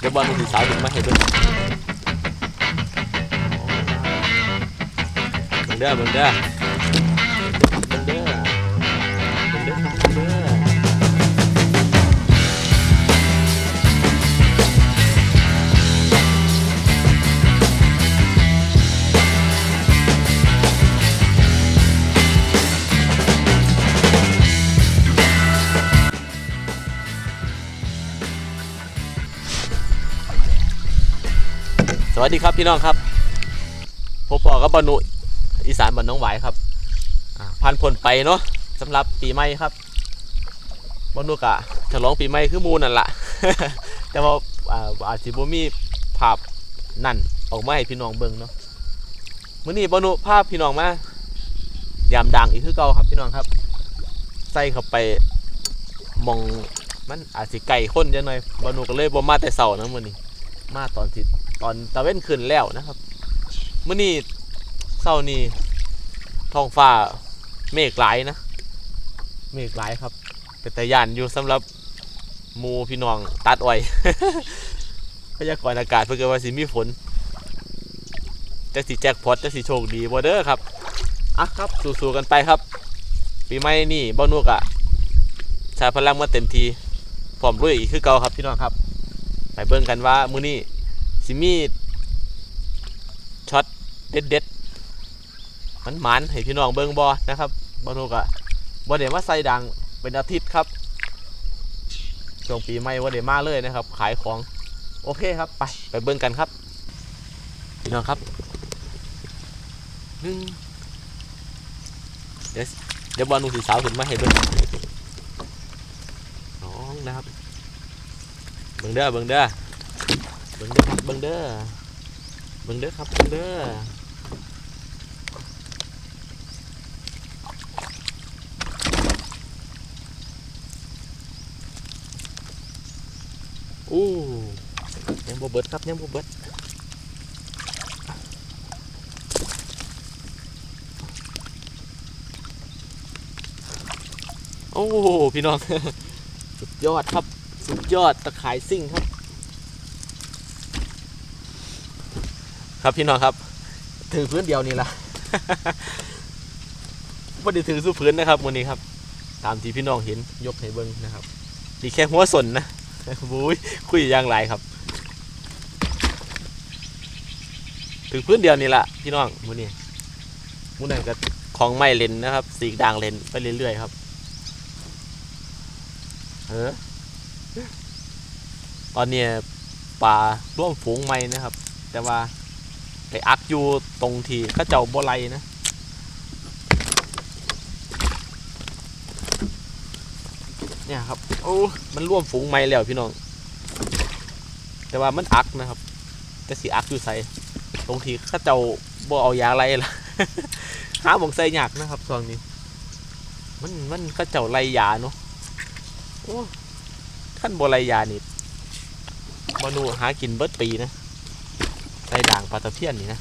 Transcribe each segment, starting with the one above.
เดี๋ยวบอลมันสีสา วัสดีครับพี่น้องครับพบปอกับบอนุอีสานบ้านน้องหวายครับผ่านพ้นไปเนาะสำหรับปีใหม่ครับบอนุกะฉลองปีใหม่คือมูนั่นละแต่ว่าอาอาจสิบ่มีภาพนั่นออกมาให้พี่น้องเบิ่งเนาะมื้อนี้บอนุภาพพี่น้องมายามดังอีกคือเก่าครับพี่น้องครับ ใส่เข้าไปมองมันอาจสิไก่ข้นจังหน่อยบอนุก็เลยบ่มาแต่เช้านะมื้อนี้มาตอนที่ ตอนตะเว้นขึ้นแล้วนะครับมื้อนี้เช้านี้ท้องฟ้าเมฆหลายนะ เมฆหลายครับ เป็นตะยานอยู่สำหรับหมูพี่น้องตัดอ้อยพยากรณ์อากาศเพื่อว่าสิมีฝนจักสิแจ็คพอตจักสิโชคดีบ่เด้อครับอะครับสู้ๆกันไปครับ ปีใหม่นี่บ่นุกอะใช้พลังมาเต็มทีพร้อมลุยอีกคือเก่าครับพี่น้องครับ ไปเบิ่งกันว่ามื้อนี้ สิมีช็อตเด็ดเด็ดๆมันหมันให้พี่น้องเบิ่งบ่นะครับบ่ถูกอะบ่ได้มาใส่ดังเป็นอาทิตย์ครับช่วงปีใหม่บ่ได้มาเลยนะครับ ขายของโอเคครับไปไปเบิ่งกันครับ พี่น้องครับหนึ่งเดี๋ยวเดี๋ยวบอลลูกสีสาวขึ้นมาให้เบิ่งสองนะครับเบิ่งเด้อเบิ่งเด้อ เบิ่งเด้อครับเบิงเด้อเบิงเด้อครับเบิงเด้ออู้ยังบ่เบิดครับยังบ่เบิดโอ้พี่น้อง สุดยอดครับ สุดยอดตะขายซิ่งครับ ครับพี่น้องครับ ถือพื้นเดียวนี่ละไม่ได้ถือสู้พื้นนะครับวันนี้ครับ ตามที่พี่น้องเห็นยกให้เบิ้งนะครับดีแค่หัวสนนะบุ้ยคุยอย่างไรครับ ถือพื้นเดียวนี่ละพี่น้องวันนี้มูนั่นก็ของไม่เลนนะครับ สีกด่างเลนไปเรื่อยๆครับเออตอนเนี้ยปลาร่วมฝูงไม่นะครับ แต่ว่า ไปอักอยู่ตรงทีข้าเจ้าบ่ไรนะเนี่ยครับโอ้มันร่วมฝูงไม่แล้วพี่น้อง แต่ว่ามันอักนะครับแต่สีอักอยู่ใส่ตรงทีข้าเจ้าบ่เอายาไรล่ะหาหมองใส่ยากนะครับตอนนี้ มันมันข้าเจ้าไรยาเนาะโอ้ขั้นบ่ไรยานี่มนูหากินเบิดปีนะ ไส้ด่างปลาตะเพียนนี่นะ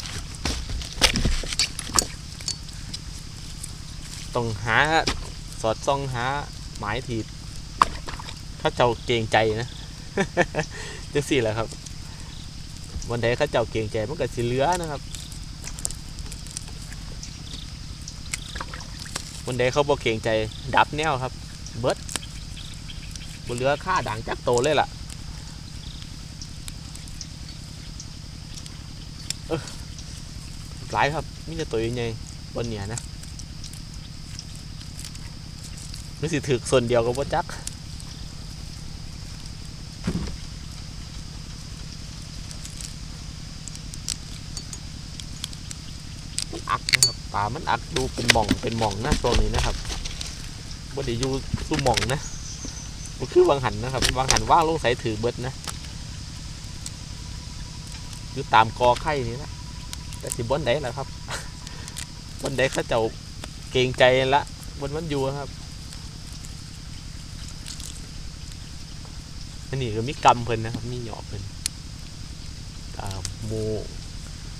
ต้องหาสอดซ่องหาหมายถีบเข้าเจ้าเกรงใจนะจังสี่แหละครับ วันใดข้าเจ้าเกรงใจมันก็สิเลือนะครับ วันใดเขาบ่เกรงใจดับแนวครับ เบิร์ดบ่เหลือค่าด่างจักโตเลยล่ะ หลายครับมีแต่ตัวใหญ่บนเนี่ยนะนึกสิถือส่วนเดียวกับว่าจักมันอักนะครับปลามันอักดูเป็นหม่องเป็นหม่องนะตัวนี้นะครับบ่ได้อยู่สู้หม่องนะมันคือวางหันนะครับวางหันว่างลงใส่ถือเบิดนะ อยู่ตามกอไข่นี่นะแต่สิบนไดล่ะครับบนไดเขาเจ้าเกรงใจละบนมันอยู่ครับอันนี้ก็มีกำเพิ่นนะครับมีหยอกเพิ่นหมู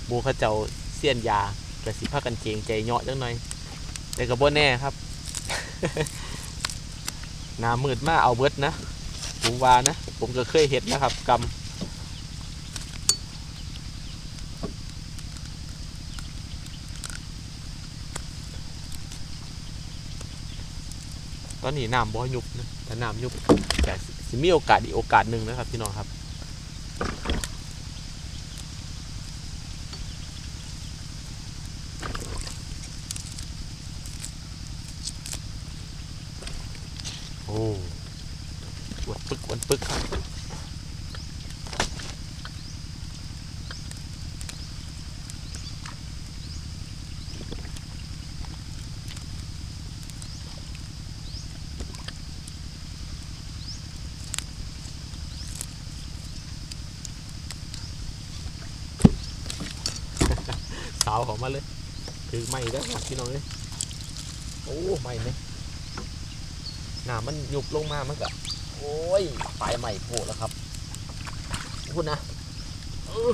หมูเขาเจ้าเสี้ยนยาแต่สิพากันเกรงใจเหยาะจังหน่อย แต่ก็บ่แน่ครับหน้ามืดมาเอาเบิดนะผมว่านะ ผมก็เคยเห็นนะครับก อนนี้น้ำบ่ยุบนะแต่น้ำยุบแต่สิมีโอกาสอีกโอกาสหนึ่งนะครับพี่น้องครับโอ้อวนปึกอวนปึกครับ สาวของมาเลยคือไม่ได้อครับพี่น้องเลยโอ้ไม่เนี่ยหนามันหยุบลงมามันก็โอ้ยปลายใหม่โผล่แล้วครับพูดนะเออ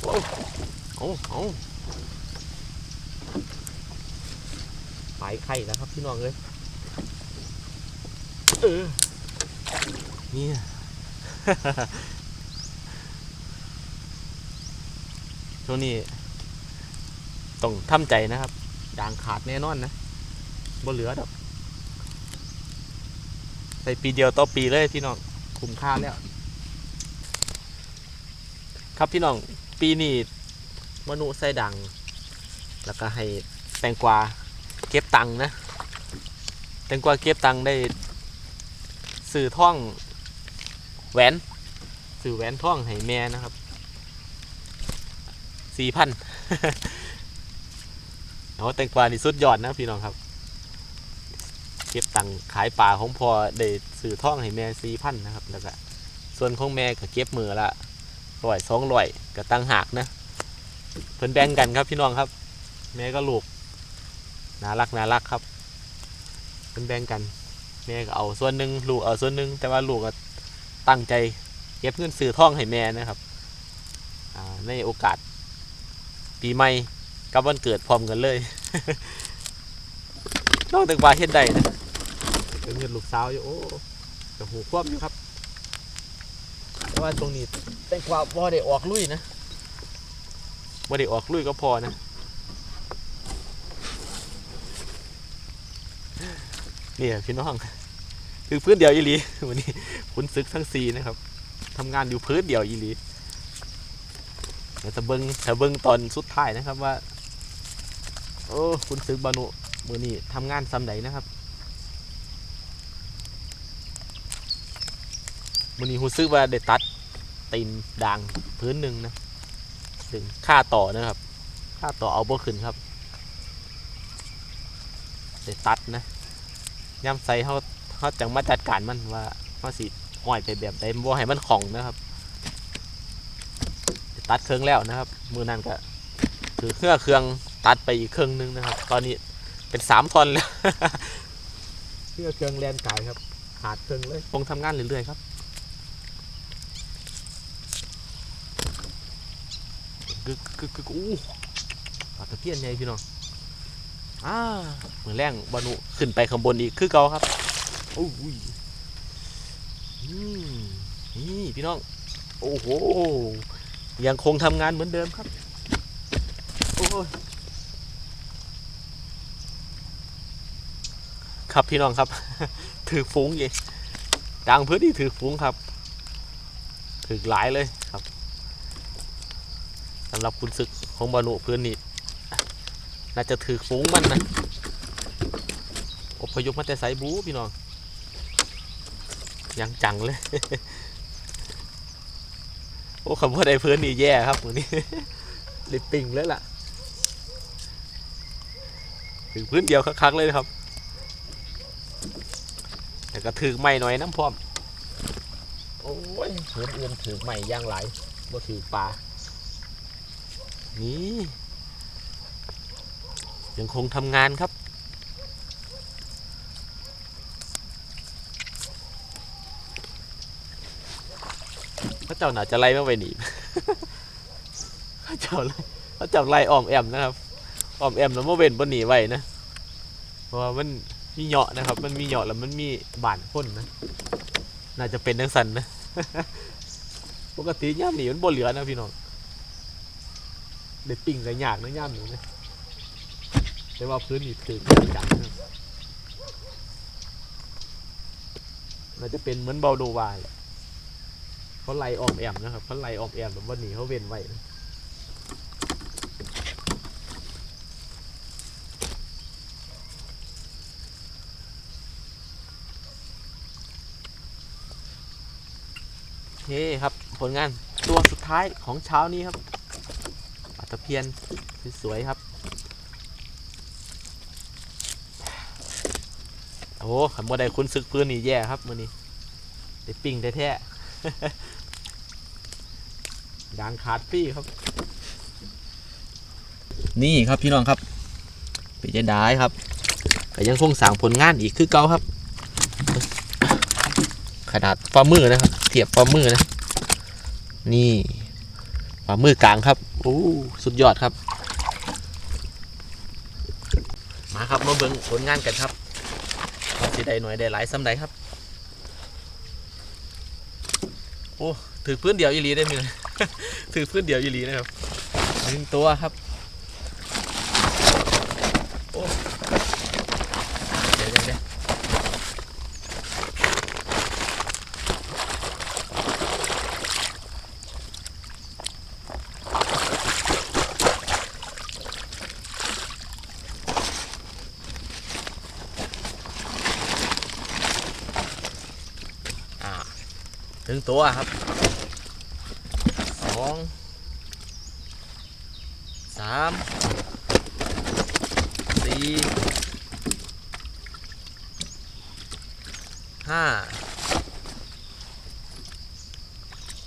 โอ้เอาเอาปลายไข่แล้วครับพี่น้องเลยเออเนี่ย ช่วงนี้ต้องทำใจนะครับยางขาดแน่นอนนะบ่เหลือดอกใส่ปีเดียวต่อปีเลยพี่น้องคุ้มค่าแล้ว ครับพี่น้องปีนี้มนุใส่ดัง แล้วก็ให้แตงกวาเก็บตังนะ แตงกวาเก็บตังได้สื่อท่องแหวนสื่อแหวนท่องให้แม่นะครับ สี่พันเอาแตงกวานี่สุดยอดนะพี่น้องครับ เก็บตังขายปลาของพอได้สื่อท่องให้แม่สี่พันนะครับ แล้วก็ส่วนของแม่ก็เก็บมือละร้อยสองร้อยก็ตั้งหากนะเพิ่นแบ่งกันครับพี่น้องครับ แม่ก็ลูกน่ารักน่ารักครับเพิ่นแบ่งกันแม่ก็เอาส่วนหนึ่งลูกเอาส่วนหนึ่งแต่ว่าลูกก็ตั้งใจเก็บเงินซื้อท่องให้แม่นะครับในโอกาส ปีใหม่กับวันเกิดพร้อมกันเลย นอกจากว่าเฮ็ดได้นะเป็นเงินลูกสาวอยู่โอ้แต่หูควบอยู่ครับแต่ว่าตรงนี้แตงกวาบ่ได้ออกลุยนะบ่ได้ออกลุยก็พอนะนี่พี่น้องคือพื้นเดียวอีหลีวันนี้คุณซึกทั้งซีนะครับทำงานอยู่พื้นเดียวอีหลีเดี๋ยวจะเบิ้งจะเบิ้งตอนสุดท้ายนะครับว่า โอ้คุณซึกบานุมือนี้ทำงานซ้ำใดนะครับมือนี้คุณซึกว่าได้ตัดตีนด่างพื้นหนึ่งนะถึงค่าต่อนะครับ ค่าต่อเอาบ่ขึ้นครับได้ตัดนะย่ำใส่เขาเขาจังมาจัดการมันว่าเขาสิห้อยไปแบบใดบ่ให้มันของนะครับ ตัดเครื่องแล้วนะครับ มือนั้นก็คือเครื่องเครื่องตัดไปอีกเครื่องนึงนะครับ ตอนนี้เป็นสามทอนแล้วเครื่องเครื่องแลนกายครับขาดเครื่องเลยคงทำงานเรื่อยๆครับกึกกึกกึกอู้ปลาตะเพียนใหญ่พี่น้องอ่าเหมือนแรงบานุขึ้นไปข้างบนอีกคือเก่าครับโอ้ยอืมนี่พี่น้อง โอ้โห ยังคงทำงานเหมือนเดิมครับ โอ้ยครับพี่น้องครับ ถือฟุ้งยี่ดังพื้นที่ถือฟุ้งครับ ถือหลายเลยครับสำหรับคุณศึกของบานุพื้นนี่น่าจะถือฟุ้งมันนะอพยพมาแต่ไซบูพี่น้องยังจังเลย อ้คำว่าได้เพื่อนนี่แย่ครับมือนี้ลิปปิงเลยล่ะถึงพื้นเดียวคักๆเลยนะครับ แต่ก็ถือไม่หน่อยน้ำพร้อม โอ้ยเพื่อนอื่นถือไม่ย่างไหลายบ่ถือปลา นี่ ยังคงทำงานครับ เจ้าหนาจะไล่ไม่ไปหนีเจ้าไล่เขาจ้าไล่ออมแอมนะครับออมแอมแล้วเมื่อเว้นบนหนีไว้นะเพราะว่ามันมีเหยาะนะครับ มันมีเหยาะแล้วมันมีบานพ่นนะ น่าจะเป็นทั้งสันนะปกติย่ามหนีมันบ่เหลือนะพี่น้องเด็ดปิ่งใส่หยากนะย่ามหนูนะแต่ว่าพื้นนี่ถึงจังนะมันจะเป็นเหมือนเบาโดวาแหละ เขาไล่ออมแอมนะครับเขาไล่ออมแอมแบบว่าหนีเขาเว้นไว้นะโอเคครับ ผลงานตัวสุดท้ายของเช้านี้ครับปลาตะเพียนสวยๆครับ โอ้ขันบ่ได้คุณซึกปืนนี่แย่ครับมือนี้ได้ปิ่งแท้ๆ ยางขาดปี้ครับ นี่ครับพี่น้องครับปีจะได้ครับก็ยังคงสั่งผลงานอีกคือเก่าครับ ขนาดฝ่ามือนะครับ เทียบฝ่ามือนะ นี่ฝ่ามือกลางครับโอ้สุดยอดครับ มาครับมาเบิ่งผลงานกันครับสิได้หน่อยได้หลายซ้ำใดครับ โอ้ถือพื้นเดียวอีหลีได้ไหมย ถือพื้นเดียวอีหลีนะครับหนึ่งตัวครับโอ้เดี๋ยวเดี๋ยวเดี๋ยวอ่าถึงตัวครับสอง สามสี่ห้า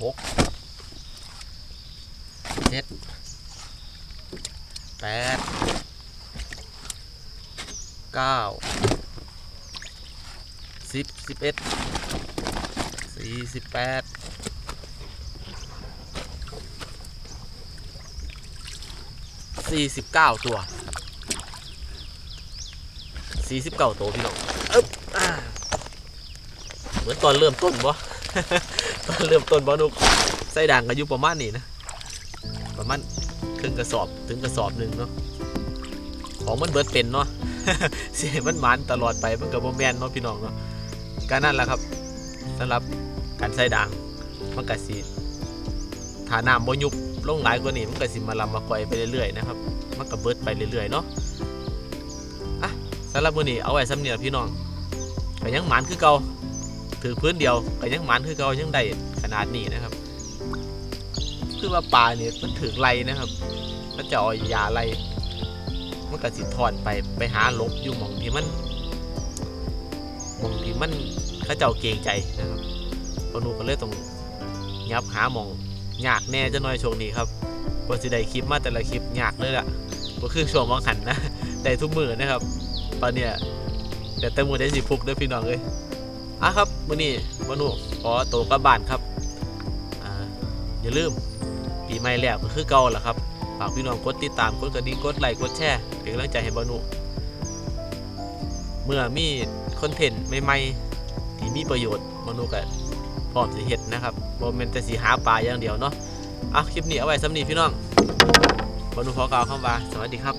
หกเจ็ดแปดเก้าสิบสิบเอ็ดสี่สิบแปด สี่สิบเก้าตัวสี่สิบเก้าตัวพี่น้องอึ๊บเหมือนตอนเริ่มต้นบ่ตอนเริ่มต้นบ่นุกไส้ด่างก็อยู่ประมาณนี้นะ ประมาณครึ่งกระสอบถึงกระสอบหนึ่งเนาะของมันเบิดเป็นเนาะเสียมันหมันตลอดไปมันก็บ่แม่นเนาะพี่น้องเนาะการนั่นแหละครับสำหรับการใส่ด่างมันก็สิถ้าน้ำบ่ยุบ ลงหลายกว่านี้มันก็สิมาลำมาก่อยไปเรื่อยๆนะครับ มันก็เบิดไปเรื่อยๆเนาะอะสำหรับมื้อนี้เอาไว้สำเนียพี่น้องก็ยังหมานคือเก่าถือพื้นเดียวก็ยังหมานคือเก่ายังได้ขนาดนี้นะครับ คือว่าปลาเนี่ยมันถือไล่นะครับมันจะเอายาไล่มันก็สิถอนไปไปหาลบอยู่หมองที่มันหมองที่มันเขาเจ้าเกรงใจนะครับปนูก็เลยต้องยับหาหมอง ยากแน่จะน้อยช่วงนี้ครับกว่าสิได้คลิปมาแต่ละคลิปยากเลยล่ะก็คือช่วงวังหันนะได้ทุกมือนะครับตอนเนี้ยเดี๋ยวแต่มือได้สิพุกด้วยพี่น้องเลยอะครับมื้อนี้ปนูขอตัวกลับบ้านครับอ่าอย่าลืมปีใหม่แล้วก็คือเก่าแหละครับฝากพี่น้องกดติดตามกดกระดิ่งกดไลค์กดแชร์เป็นกำลังใจให้บนุเมื่อมีคอนเทนต์ใหม่ๆที่มีประโยชน์มนุษย์ก็ พร้อมสิเห็ดนะครับบ่แม่นแต่สิหาปลาอย่างเดียวเนาะอะคลิปนี้เอาไว้สำนีพี่น้องมนุษย์ขอกล่าวคำว่าสวัสดีครับ